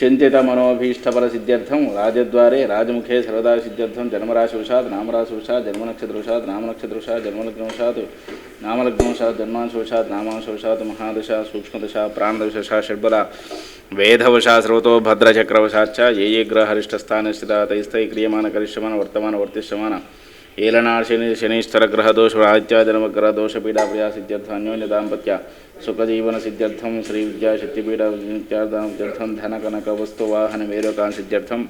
చింతిత మనోభీష్టఫల సిద్ధ్యర్థం రాజద్వారే రాజముఖే సర్వదా సిద్ధ్యర్థం జన్మరాశి వృషాత్ వృషాత్ నామరాశి జన్మరాశివశాత్ వృషాత్ జన్మనక్షత్రవశాత్ వృషాత్ జన్మలగ్నవశాత్ నామలగ్నవశాత్ నామాంశ వృషాత్ మహాదశ సూక్ష్మదశ ప్రాణదశ షడ్బల వేధవశా స్రోతో భద్రచక్రవశాచ ఏ ఏ గ్రహరిష్టస్థానస్థిత తైస్థై క్రియమాణ కరిష్యమాన వర్తమాన వర్తిష్యమాన ಏಲನಾ ಶನಿ ಶನೈಶ್ಚರ ಗ್ರಹ ದೋಷ ಆತ್ಯಾಜನ್ಮ ಗ್ರಹ ದೋಷ ಪೀಡಾ ಪ್ರಯಾಸಿತ್ಯರ್ಥ ಅನ್ಯೋನ್ಯ ದಾಂಪತ್ಯ ಸುಖಜೀವನ ಸಿದ್ಧರ್ಥಂ ಶ್ರೀ ವಿದ್ಯಾ ಶಕ್ತಿಪೀಠ ಸಿದ್ಧಾರ್ಥಂ ಧನ ಕನಕ ವಸ್ತು ವಾಹನ ಮೇರೋಕಾಂ ಸಿದ್ಧರ್ಥಂ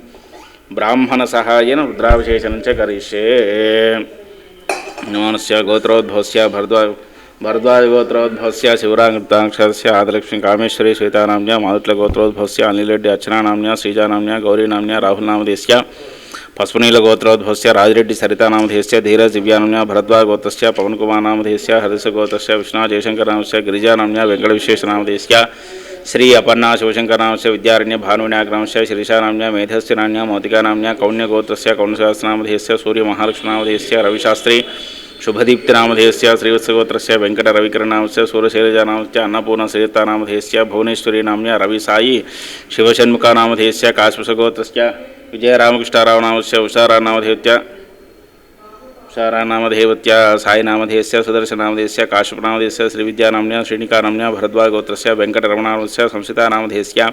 ಬ್ರಾಹ್ಮಣ ಸಹಾಯನ ರುದ್ರಾಭಿಶೇಷನಂಚ ಕರಿಷ್ಯೆ ನ್ಯೂನಸ್ಯ ಗೋತ್ರೋದ್ಭವಸ್ಯ ಭರ್ದ್ವಾ భరద్వాజగోత్రోద్భవస్య శివరాంగృతాంక్షస్య ఆదలక్ష్మి కామేశ్వరి శ్వేతానామ్య మాదుట్ల గోత్రోద్భవస్య అనిలరెడ్డి అర్చనానామ్య శ్రీజానామ్య గౌరీనామ్య రాహుల్నామదేశ్య फस्फुनीलगोत्रोद्भवस्य राजरेड्डि सरितानामधेयस्य धीरदिव्यानाम्ना भरद्वाजगोत्रस्य पवनकुमारनामधेयस्य हरिसगोत्रस्य विष्णा जयशङ्करनामस्य गिरिजानाम्ना वेङ्कटविशेषनामधेयस्य श्री अपन्ना से विद्यारण्य भानुविनायकनामस्य श्रीशानाम्ना मेधस्यनाम्ना मौतिकानाम्ना कौण्यगोत्रस्य कौण्यशास्त्रनामधेयस्य सूर्यमहालक्ष्मनामधेयस्य रविशास्त्री शुभदीप्तिनामधेयस्य श्रीवत्सगोत्रस्य वेङ्कटरविकरनामस्य सूर्यशैलजानामस्य अन्नपूर्णसरितानामधेयस्य भुवनेश्वरीनाम्ना रविसायी शिवषण्मुखानामधेयस्य काश्मीसगोत्रस्य विजयरामकृष्णारावणामस्य उषारानामधेवत्या उषारानामधेवत्या सायिनामधेयस्य सुदर्शनामधेयस्य काश्यपनामधेयस्य श्रीविद्यानाम्न्या श्रीणिकानाम्न्या भरद्वागोत्रस्य वेङ्कटरमणामस्य संस्कृतानामधेयस्य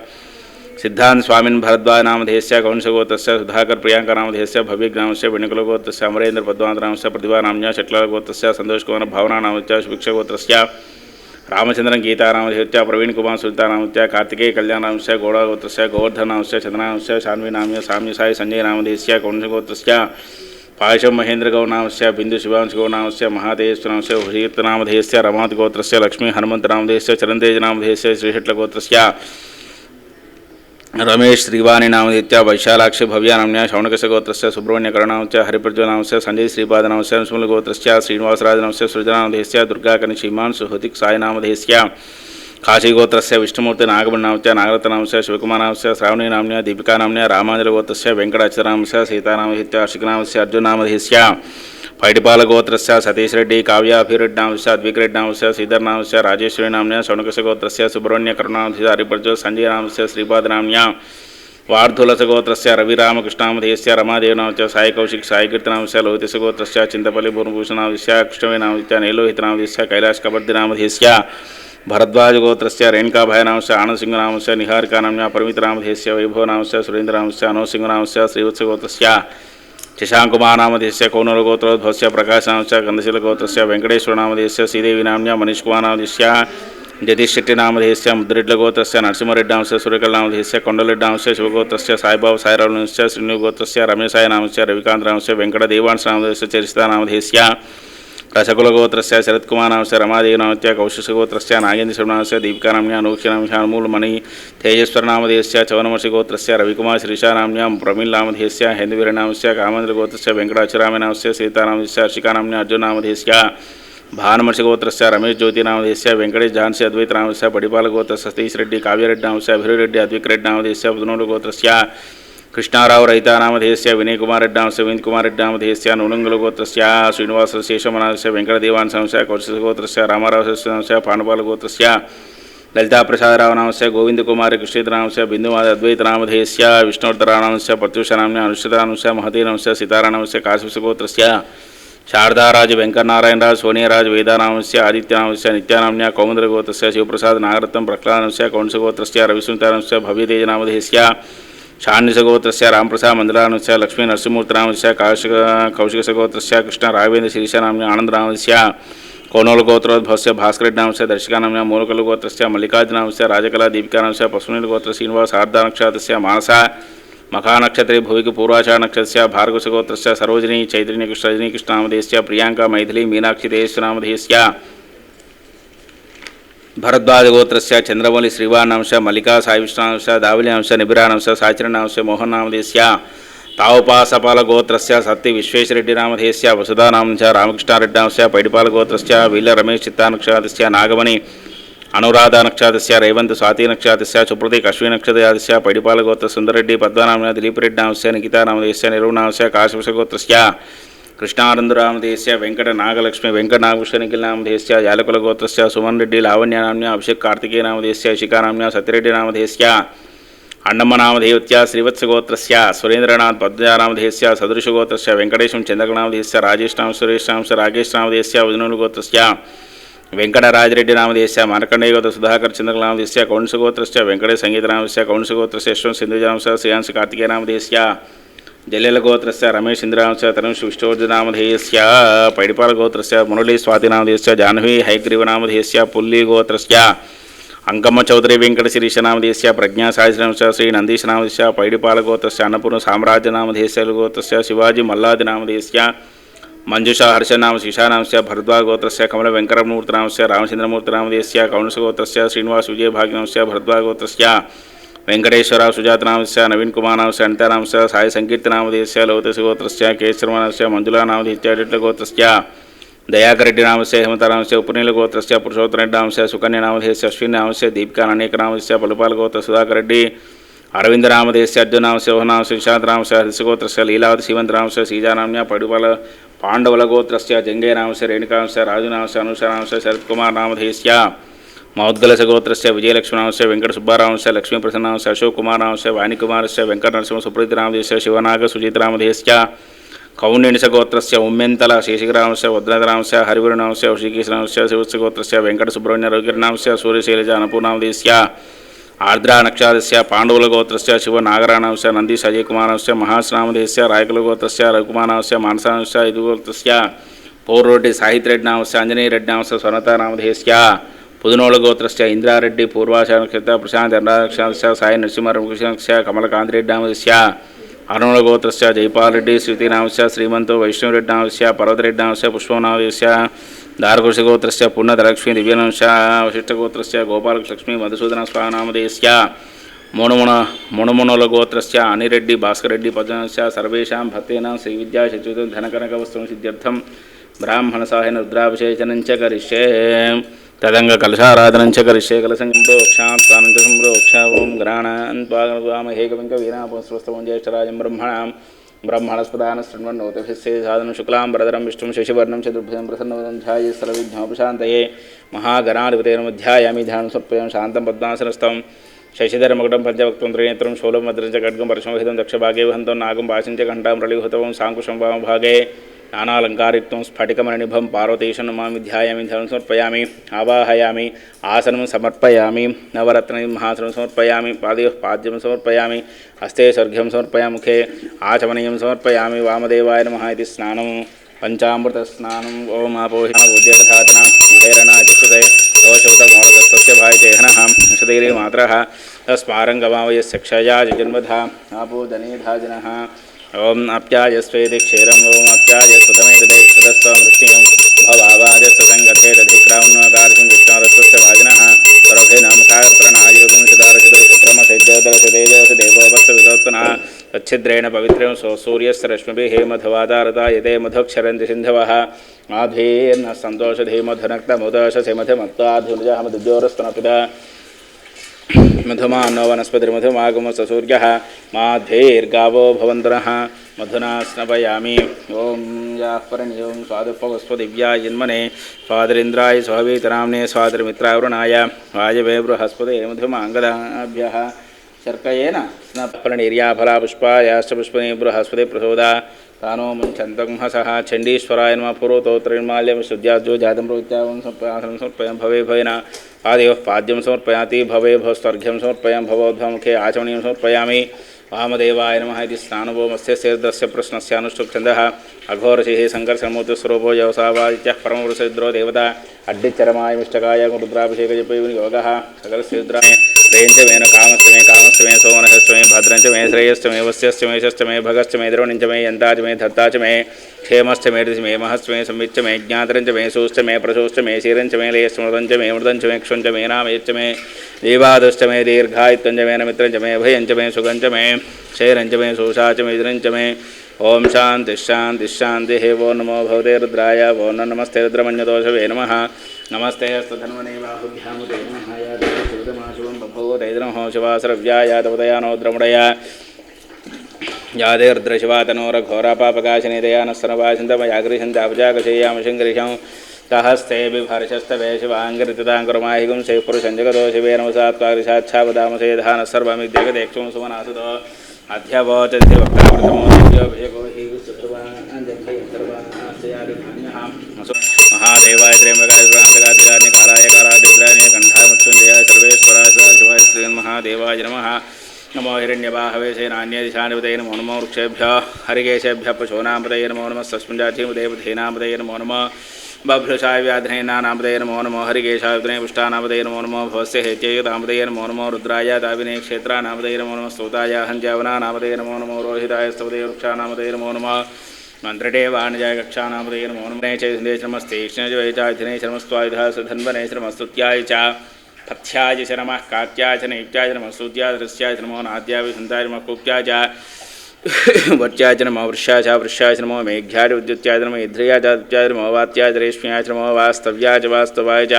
सिद्धांत स्वामीन भरद्वाज नामधेयस्य कौंसगोत्रस्य सुधाकर प्रियांका नामधेयस्य भव्य ग्रामस्य वेणुकुलगोत्रस्य अमरेन्द्र पद्मानामस्य प्रतिभा प्रतिभानाम शक्लागोत्रस्य सन्तोष कुमार भावना नामस्य शिक्षगोत्रस्य ರಾಮಚಂದ್ರನ್ ಗೀತಾ प्रवीण कुमार ಕುಮಾರ್ ಸುಲ್ತಾನಾಮತ್ಯ ಕಾರ್ತಿಕೇಯ ಕಲ್ಯಾಣಾಂಶ ಗೋಡಾಗೋತ್ರಸ್ಯ ಗೋವರ್ಧನಾಂಶ ಚಂದ್ರನಾಂಶ साई ಸಾಮ್ಯ ಸಾಯಿ ಸಂಜಯ ನಾಮಧೇಸ್ಯ ಕೌಂಸಗೋತ್ರಸ್ಯ पाशम महेंद्र गौनावश्य बिंदु शिवांश गौनावश्य महादेवनावश्य हृत नामधेयस्य रमात गोत्रस्य लक्ष्मी हनुमत नामधेयस्य चरणतेज नामधेयस्य रमेश श्रीवाणी नामदित्या वैशालाक्ष भव्यानाम्या शौनकसगोत्रस्य सुब्रह्मण्यकरणांस्य हरिप्रज्वनांस्य सञ्जय श्रीपादनांस्य नृसिंहगोत्रस्य श्रीनिवासराजनांस्य सृजनामधेयस्य दुर्गाकनिशीमान् सुहृतिक् सायनामधेयस्य కాశీగోత్రస్య విష్ణుమూర్తి నాగమణనాంశ నాగరత్నాంశ శివకుమారాంశ శ్రావణీనామ్య దీపికానామ్య రామాంజలగోత్రస్య వెంకటాచరాంశ సీతానామహిత్య అర్షికనాంశ అర్జునామధిస్య पैटपाल गोत्र सतीश रेडि काव्याभिरेडनांश द्विग्रेडनांश श्रीधरनांश राजेश्वरीनाम्य शौनकस गोत्र सुब्रह्मण्य करुणांश हरिभ्रज संजय नामश श्रीपादनाम्य वार्धुस गोत्र रविरामकृष्णाधीय से साई कौशिक साईकीर्तनांश लोहितस गोत्र चिंतपल्ली कृष्णवीनाम कृष्णवीनामश नैलोहितनामश कैलाश कबर्दीनामधीय भरद्वाज गोत्र रेणुकाभायनामश आनंद सिंहनामश निहारिकानाम्य परमितनामधीय वैभवनामश से अनोसिंहनामश श्रीवत्स गोत्र శశాంకుమానామదేశ్య కౌనలగోత్రోధ్వస్య ప్రకాశాంశ గంధశీలగోత్రస్య వెంకటేశ్వరనామదేశ్య శ్రీదేవినామ్య మనీష్కుమానామదేశ్య జగదీశ్శెట్టినామధేశ్య ముద్రిడ్లగోత్రస్య నరసింహరెడ్డాంశ సూర్యకళనామధేశ్య కొండలెడ్డాంశ శివగోత్రస్య సాయిబాబు సాయిరావులంశ శ్రీనుగోత్రస్య రమేశాయనామస్య రవికాంతరాంశ వెంకటదేవాంశనామధేశ్య చరిస్తానామధేశ్య శరత్కుమానాంశ శరత్కుమారాంశ రమాదేవనామత్య నాగేంద్ర నాగేంద్రశర్వనామస్య దీపికానామ్య అనూఖ్యనాంశాన్మూలమణి తేజస్వరనామధేయస్య చవనమర్షిగోత్రస్య రవికుమార్ శ్రీషానామ్యం ప్రమిల్నామధేయస్య హిందవీరనామస్య కామేంద్రగోత్రస్య వెంకటాచరామనామస్య సీతానామధేయస్య హర్షికానామ్య అర్జునామధేయస్య భానుమర్షిగోత్రస్య రమేష్ జ్యోతినామధేయస్య వెంకటేష్ ఝాన్సీ అద్వైతనామస్య పడిపాలగోత్రస్య సతీష్ రెడ్డి కావ్యరెడ్డి నామస్య అభిరురెడ్డి అద్వికరెడ్డి రెడ్డి నామధేయస్య పుదనూరుగోత్రస్య కృష్ణారావు రైతానామధేయస్య వినయ్ కుమార్ రెడ్డాంశ వినయ్ కుమార్ రెడ్డామధేయస్య నూనంగుల గోత్రస్య శ్రీనివాస శేషమనాశ వెంకటదేవాంశాంశ కౌశిక గోత్రస్య రామారావు శేషాంశ పానపాల గోత్రస్య లలితా ప్రసాదరావనాంశ గోవిందకుమారి కృష్ణేతనాంశ బిందుమాద అద్వైతనామధేయస్య విష్ణోత్తరాణాంశ ప్రత్యూషనాంశ అనుష్ఠితాంశ మహతీనాంశ సితారాణాంశ కాశీసగోత్రస్య శారదారాజు వెంకటనారాయణరాజు సోనియరాజు వేదానాంశ ఆదిత్యనాంశ నిత్యానామ్య కౌముంద్రగోత్రస్య శివప్రసాద్ నాగరత్నం ప్రహ్లాదాంశ కౌంసగోత్రస్య రవిసుంతానాంశ భవ్యతేజనామధేయస్య ఛాన్యసగోత్రస్య రామప్రసాద్ మందిరానుస్య లక్ష్మీ నరసింహూర్తిరామస్య కౌశిక కౌశికసగోత్రస్య కృష్ణ రాఘవేంద్ర శిరీషనామ్య ఆనందరామస్య కోనోలగోత్రోద్భవస్య భాస్కరనామస్య దర్శకానామ్య మూలకలగోత్రస్య మల్లికార్జునామస్య రాజకళా దీపికానామస్య పశునీలగోత్ర శ్రీనివాస ఆర్ధానక్షాతస్య మానస మఖానక్షత్రే భువికి పూర్వాచానక్షస్య భార్గవసగోత్రస్య సరోజిని చైతన్య కృష్ణజని కృష్ణామధేస్య ప్రియాంక మైథిలి మీనాక్షి తేజస్నామధేస్య భరద్వాజగోత్రస్య చంద్రమౌళి శ్రీవాణాంశ మల్లికా సాయి విష్ణాంశ దావిలియాంశ నిబిరాణంశ సాచరణాంశ మోహనామధేస్య తావుపాసపాల గోత్రస్య సత్య విశ్వేశ్వరెడ్డి నామధేశ్య వసుధానాంశ రామకృష్ణారెడ్డాంశ పైడిపాల గోత్రస్య వీళ్ళ రమేష్ చిత్తానక్షాదిస్య నాగమణి అనురాధ నక్షాదిస్య రేవంత్ స్వాతి నక్షాదిస్య సుప్రతి కశ్వి నక్షాదిస్య పైడిపాల గోత్ర సుందరెడ్డి పద్మనామ దిలీప్ రెడ్డి రెడ్డాంశ నిఖితానామధేస్య నిరుణాంశ కాశవశగోత్రస్య కృష్ణానందరామదేశ్య వెంకట నాగలక్ష్మి వెంకట నాగభూషణికిల్ నామధేశ్య యాలకుల గోత్రస్య సుమన్ రెడ్డి లావణ్య నామ్య అభిషేక్ కార్తికేయ నామధేశ్య శిఖానామ్య సత్యరెడ్డి నామధేశ్య అన్నమ్మ నామధేవత్య శ్రీవత్సగోత్రస్య సురేంద్రనాథ్ సదృశ సదృశగోత్రస్య వెంకటేశం చంద్రకనామధేశ్య రాజేష్ నామ సురేష్ నామ రాకేష్ నామధేశ్య ఉజనులు గోత్రస్య రాజరెడ్డి నామధేశ్య మార్కండేయ గోత్ర సుధాకర్ కౌన్స కౌంసగోత్రస్య వెంకటేశ్ సంగీత నామధేశ్య కౌంసగోత్రస్య యశ్వం సింధుజాంశ శ్రీయాంశ కార్తికేయ నామధేశ్య జల్లెల గోత్రస్య రమేష్ ఇంద్రనామస్య విష్ణోర్జనామధేయస్య పైడిపాల గోత్రస్య మురళీ స్వాతినామధేయస్య జాహ్నవి హైగ్రీవనామధేయస్య పుల్లి గోత్రస్య అంకమ్మ చౌదరి వెంకట శిరీషనామధేస్య ప్రజ్ఞా సాయిశ్రమస్య శ్రీ నందీశ నామధేశ పైడిపాల గోత్రస్య అన్నపూర్ణ సామ్రాజ్య సామ్రాజ్యనామధేస్య గోత్రస్య శివాజీ మల్లాది నామధేశ మంజుష హర్షనామ శిషానామస్య భరద్వాగోత్రస్య కమల రామచంద్రమూర్తి వెంకటమూర్తినామస్య రామచంద్రమూర్తినామధేస్య కౌణసగోత్రస్య శ్రీనివాస్ విజయభాగ్యనామస్య భరద్వాగోత్రస్య వెంకటేశ్వర సుజాత సుజాతనామస్య నవీన్ కుమార్ కుమారాంశ అనితానాంశ సాయి సంకీర్తనామదేశ్య లోతసి గోత్రస్య కేశ్వరమానస్య మంజులానామదేశ్య డిట్ల గోత్రస్య దయాకరెడ్డి నామస్య హేమంతరామస్య ఉపనీల గోత్రస్య రెడ్డి నామస్య సుకన్య నామదేశ అశ్విని నామస్య దీపికా అనేక నామస్య పలుపాల గోత్ర సుధాకర్ రెడ్డి అరవింద అర్జున అర్జునాంశ ఓహనాంశ విశాంత రామశ హర్షగోత్రస్య లీలావతి సీమంతరాంశ సీజానామ్య పడుపాల పాండవుల గోత్రస్య జంగే నామశ రేణుకాంశ రాజునాంశ అనుషరాంశ శరత్కుమార్ నామధేశ్యా మహోద్గలస సగోత్రస్య విజయలక్ష్మణాంశ వెంకట సుబ్బారాంశ లక్ష్మీప్రసన్నాంశ అశోకుమారాంశ వాణికుమారస్య వెంకట నరసింహ సుప్రీతి రామదేశ శివనాగ సుజితరామధేశ్చ కౌండిణిస సగోత్రస్య ఉమ్మెంతల శేషిగిరాంశ వద్రధరాంశ హరివరుణాంశ ఋషికేశరాంశ శివసగోత్రస్య వెంకట సుబ్రహ్మణ్య రవికిరణాంశ సూర్యశైలజ అనపూర్ణామదేశ్య ఆర్ద్రా నక్షాదస్య పాండవుల గోత్రస్య శివ నాగరాణాంశ నంది సజయ కుమారాంశ మహాశ్రామదేశ రాయకుల గోత్రస్య రఘుకుమారాంశ మానసాంశ ఇదిగోత్రస్య ఇదు గోత్రస్య పౌర్రోటి సాహిత్యరెడ్నాంశ ఆంజనేయరెడ్నాంశ స్వర్ణతానామధేశ్య పుదునోళ గోత్రస్య ఇంద్రారెడ్డి పూర్వాశానక్షత ప్రశాంత్ ఎండాక్షాంశ సాయి నరసింహరమకృష్ణాక్ష కమలకాంతిరెడ్డామస్య అరుణుల గోత్రస్య జైపాల్రెడ్డి శ్రుతినామస్య శ్రీమంతో వైష్ణవరెడ్డామస్య పర్వతరెడ్డామస్య పుష్పనామశ దారకృషి గోత్రస్య పుణ్యతలక్ష్మి దివ్యనాంశ వశిష్ఠ గోత్రస్య గోపాలక్ష్మి మధుసూదన స్వామనామదేస్య మునుమున మునుమునుల గోత్రస్య అనిరెడ్డి భాస్కరెడ్డి పద్మనాశ సర్వేషాం భక్తీనాం శ్రీ విద్యా శుచ్యుతం ధనకనక వస్తు సిద్ధ్యర్థం బ్రాహ్మణ సాహిన రుద్రాభిషేచనం చరిష్యే తదంగ కలశారాధన కలిశే కలసంగింపో క్షాప్తానంచ సంరోక్షావం గ్రహణాన్ పాగనస్వామహేకవింక వీణాపుస్తవం జ్యేష్ఠరాజం బ్రహ్మణాం బ్రహ్మణస్పదాన శృణ్వన్నోతభిస్సే సాధన శుక్లాం బ్రదరం విష్ణు శశివర్ణం చతుర్భుజం ప్రసన్నవదం ధ్యాయే సలవిఘ్నోపశాంతయే మహాగణాధిపతేరమధ్యాయామి ధ్యానం సర్పయం శాంతం పద్మాసనస్థం శశిధరమకుటం పంచభక్తం త్రినేత్రం శూలం భద్రం చ ఖడ్గం పరశమహితం దక్షభాగే వహంతం నాగం భాషించ ఘంటాం రళిహుతవం సాంకుశం వామభాగే భాగే नानालङ्कारित्वं स्फटिकमणिभं पार्वतीशनुमामि ध्यायामि धनं समर्पयामि आवाहयामि आसन समर्पयामि नवरत्नं महासनं पाद पाद पाद्यं हस्ते स्वर्घ्यं समर्पया मुखे आचमनीय समर्पया वामदेवाय नम इति पंचामृत स्नान ओम आपोहिताबोध्यकथात्मा महेरणाचितुते दोषवृतमामृतस्य क्षया जन्मधा आपो धाजन ओम अप्यायस्वेति क्षेरम ओम अप्याय सुतमेतदे सुतस्वमृष्टिं भवावाज सुतङ्गतेरधिक्राम्नकारसिं विष्णारस्वस्य भाजिनः सर्वभेनामुखायप्रणायोगुंशदारसिदोत्रमसिद्धोदरसिदेवसिदेवोपस्विदोत्पनः तच्छिद्रेण पवित्रेण सो सूर्यस्रश्मिभिः मधुवादारता यदे मधुक्षरन्दिसिन्धवः आधीर्नः सन्तोषधीमधुनक्तमुदशसिमधिमत्वाधुनुजहमदिद्योरस्तनपिदा వనస్పతి మధుమాగమ సూర్య మాధ్యేర్గావో భవంతర మధునా స్నపయామి ఓం యాహ్పరణీయం స్వాదుపవస్పదివ్యాయన్మనే స్వాదరింద్రాయ స్వావీతనామ్నే స్వాదరమిత్రావృణాయ వాయవే బృహస్పతే మధుమాంగదాభ్య శర్కయేన స్నపణిర్యాఫలా పుష్పాయాష్టపుష్పనే బృహస్పతి ప్రసూదా तानो मुञ्चन्तंहसः चण्डीश्वराय नमः पूर्वतोत्रैर्माल्यं शुद्ध्याजो जातं प्रवित्यावं समर्पयासनं समर्पयां भवे भवेन आदेवः पाद्यं समर्पयाति भवे भवस्तर्घ्यं समर्पयां भवोद्भमुखे आचमणीयं समर्पयामि वामदेवाय नमः इति स्नानुभवमस्य सेर्दस्य प्रश्नस्य अनुष्टुप्छन्दः अघोरषिः सङ्कर्षणमूर्तिस्वरूपो यवसावादित्यः परमवृषद्रो देवता अड्डिचरमाय मिष्टकाय रुद्राभिषेकजपयोगः सकलस्यरुद्राय श्रेयं च मे न कामस्य मे कामस्य मे सोमनश्च मे भद्रं च मे श्रेयश्च मे वस्यश्च मे शश्च मे भगश्च मे द्रोणिं च मे यन्ता च मे धत्ता च मे क्षेमश्च मे ऋषि मे महश्च मे संविच्च मे ज्ञातरं च मे सूश्च मे प्रशोश्च मे क्षीरञ्च मे लेयस्मृतं च मे मृतं च मे क्षुञ्च मे नामयच्च मे देवादश्च मे दीर्घायित्वं च मे नमित्रं च मे भयं च मे सुखं च मे क्षैरं च मे सोषा च मे विदरं च मे ओम शांति शांति शांति हे वो नमो भवते रुद्राय वो नमस्ते रुद्रमण्यदोषवे नमः नमस्ते हस्तधन्वने बाहुभ्यामुदे नमः भूतैर्नमो शिवासरव्यायादवदयानो द्रमुडया यादेर्द्रशिवातनोरघोरापापकाशनिदयानस्तनवाचिन्तमयाग्रिशन्तापजाकशेयामशङ्करिषं सहस्ते बिभर्षस्तवे शिवाङ्गरितदाङ्कुर्माहिगुं से पुरुषञ्जगदोषिवे नमसात्वारिशाच्छावदामसे धानः सर्वमिद्यगदेक्षुं सुमनासुतो अध्यावोचति वक्तावृतमोदिव्योभिषेको महादेवाय त्र्यंबकाय प्राणकाधिकाय कालाय कालादिग्राय कंठाय मुत्सुंजयाय सर्वेश्वराय सदाशिवाय नमः नमो हिरण्यवाहवे सेनान्यदिशानिपतये नमो नमो वृक्षेभ्य हरिकेशेभ्यः पशूनामृतये नमो नमः सस्मिञ्जातीमुदयपथेनामृतये नमो नमः बभ्रुषाय व्याधनेनामदे नमो नमो हरिकेशायुधने पुष्टानामदे नमो नमो भवस्य हेत्ययुतामदे नमो नमो रुद्राय दाविने क्षेत्रानामदे नमो नमः स्तोताय हञ्जावनानामदे नमो नमो रोहिताय स्तवदे वृक्षानामदे नमो नमः മന്ത്രിടേ വാണിജായ കക്ഷാനാമൃതേ മോനമനേ ചൈതന്യേ ശ്രമസ്തേ ഇഷ്ണജവൈതാധിനേ ശ്രമസ്വായുധാ സുധന്വനേ ശ്രമസ്തുത്യായ ച പഥ്യായ ശരമ കാത്യായ നൈത്യായ നമസ്തുദ്യാദൃശ്യായ നമോ നാദ്യാവിസന്ധായ നമ കൂപ്യായ ച वर्च्याय नमो वृक्षाच वृक्षाय नमो मेघ्याय उद्युत्याय नमो इध्रियाय उद्याय नमो वात्याय रेश्म्याय नमो वास्तव्याय वास्तवाय च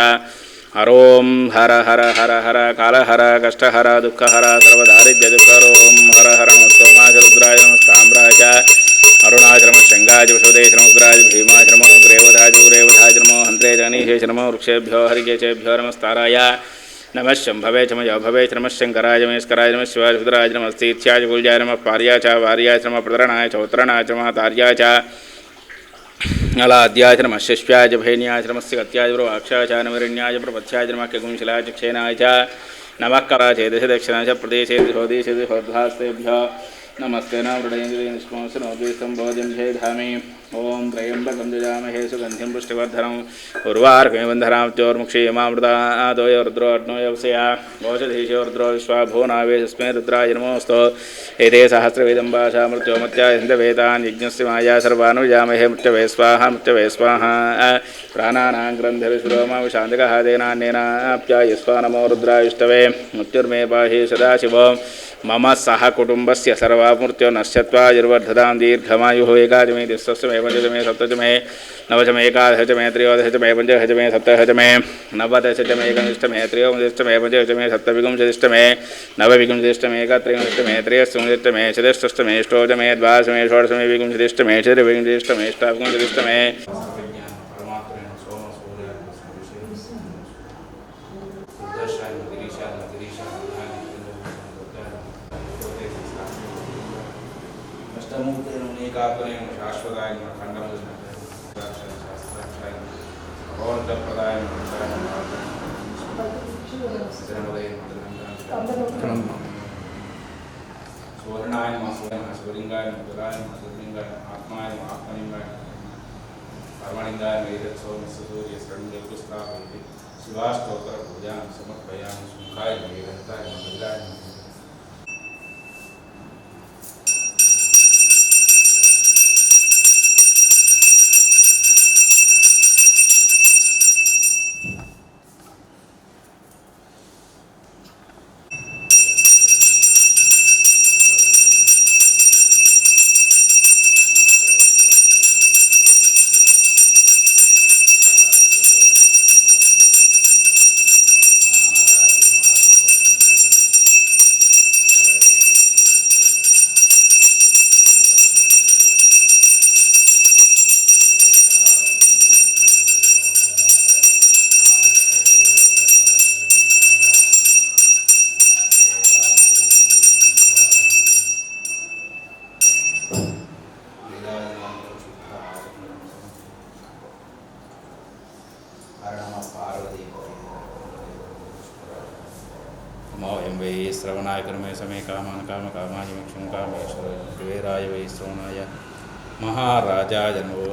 हरोम हर हर हर हर काल हर कष्ट हर दुख हर दुःखहर दुख रोम हर हर नमस्तोमाचरुद्राय नमस्ताम्राय च अरुणाश्रम शङ्गाज वसुदेश नमुग्राज भीमाश्रम ग्रेवधाज रेवधाज नमो हन्त्रे जनीशेष नमो वृक्षेभ्यो हरिकेशेभ्यो नमस्ताराय नमः शम्भवे च मयो भवे च नमः मेस्कराय नम नमः शिवाय सुधराय नमस्तीर्थ्याय कुल्याय नमः पार्याय च वार्याय च नमः प्रदरणाय च उत्तरणाय च मातार्याय అలాద్యాచరమ శిష్యాజ భైన్యాశ్రమస్య గత్యాజపుర వాక్షాచానవరిణ్యాయ ప్రపథ్యాజనమాఖ్యగుంశలాచక్షేనాయ చ నమఃకరాచేదశ దక్షిణాచ ప్రదేశే హోదేశే హోర్ధాస్తేభ్య नमस्ते नृणयनिष्पोसनोद्विसम्भोजं जयधामि ॐ त्र्यम्बकं जामहे सुगन्धिं पुष्टिवर्धनम् उर्वार्कमेबन्धराम्त्योर्मुक्षीमामृतादोय रुद्रोऽर्णोयवसया विश्वा विश्वाभूनावेशस्मै रुद्राय नमोऽस्तु एते सहस्रवेदं भाषा मृत्योमत्यायन्दवेतान् यज्ञस्य माया सर्वानुजामहे मृत्यवे स्वाहा मृत्यवे स्वाहा प्राणानां ग्रन्थविश्वमा शान्तकः स्वा नमो रुद्रा रुद्रायुष्टवे मृत्युर्मे पाहि सदाशिवम् मम सह कुटुंबस्य सर्वामूर्त्यो नश्यत्वा युर्वर्धतां दीर्घमायुः एकाचमे द्विस्वस्मे पञ्चमे सप्तचमे नवचमे एकादशचमे त्रयोदशचमे पञ्चदशचमे सप्तदशचमे नवदशचमे एकनिष्ठमे त्रयोनिष्ठमे पञ्चदशमे सप्तविगुंशदिष्टमे नवविगुंशदिष्टमे एकत्रयोनिष्टमे त्रयस्वनिष्टमे चतुष्टष्टमे अष्टोचमे द्वादशमे षोडशमे विगुंशदिष्टमे चतुर्विगुंशदिष्टमे अष्टाविगुंशदिष्टमे శాశ్వతాత్మయం శాశ్వతాయం ఖండం శాస్త్రాక్షాయం భగవంతప్రదాయం సువర్ణాయ శివలింగాయ దురాయ సులింగాయ ఆత్మాయ ఆత్మలింగాయ పరమలింగాయ వేదోమూర్య శరణ్యోపుస్థాపయతి శివాస్తోత్ర పూజాం సమర్పయామి సుఖాయ వేదంతాయ మంగళాయ कामान् कामकामाय मोक्षं कामेश्वर कुबेराय वै सोनाय महाराजाय नमो